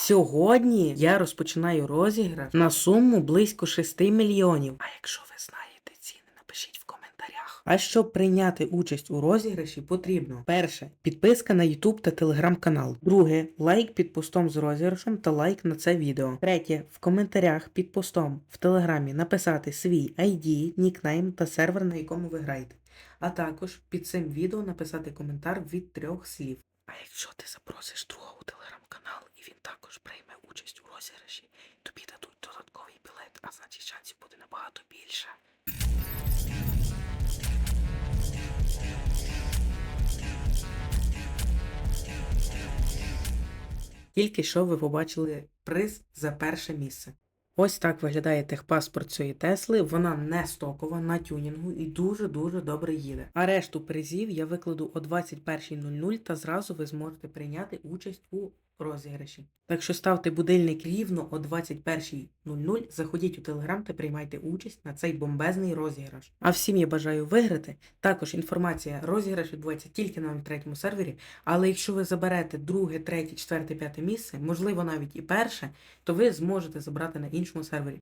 Сьогодні я розпочинаю розіграш на суму близько 6 мільйонів. А якщо ви знаєте ціни, напишіть в коментарях. А щоб прийняти участь у розіграші, потрібно перше підписка на YouTube та Telegram канал. Друге лайк під постом з розіграшем та лайк на це відео. Третє в коментарях під постом в Телеграмі написати свій ID, нікнейм та сервер, на якому ви граєте. А також під цим відео написати коментар від трьох слів. А якщо ти запросиш друга у телеграм-канал і він також прийме розіграші, тобі дадуть додатковий білет, а значить шансів буде набагато більше. Тільки що ви побачили приз за перше місце. Ось так виглядає техпаспорт цієї Тесли. Вона не стокова на тюнінгу і дуже-дуже добре їде. А решту призів я викладу о 21.00 та зразу ви зможете прийняти участь у розіграші. Так що ставте будильник рівно о 21.00, заходіть у телеграм та приймайте участь на цей бомбезний розіграш. А всім я бажаю виграти. Також інформація розіграш відбувається тільки на 03 сервері. Але якщо ви заберете друге, третє, четверте, п'яте місце, можливо навіть і перше, то ви зможете забрати на іншому сервері.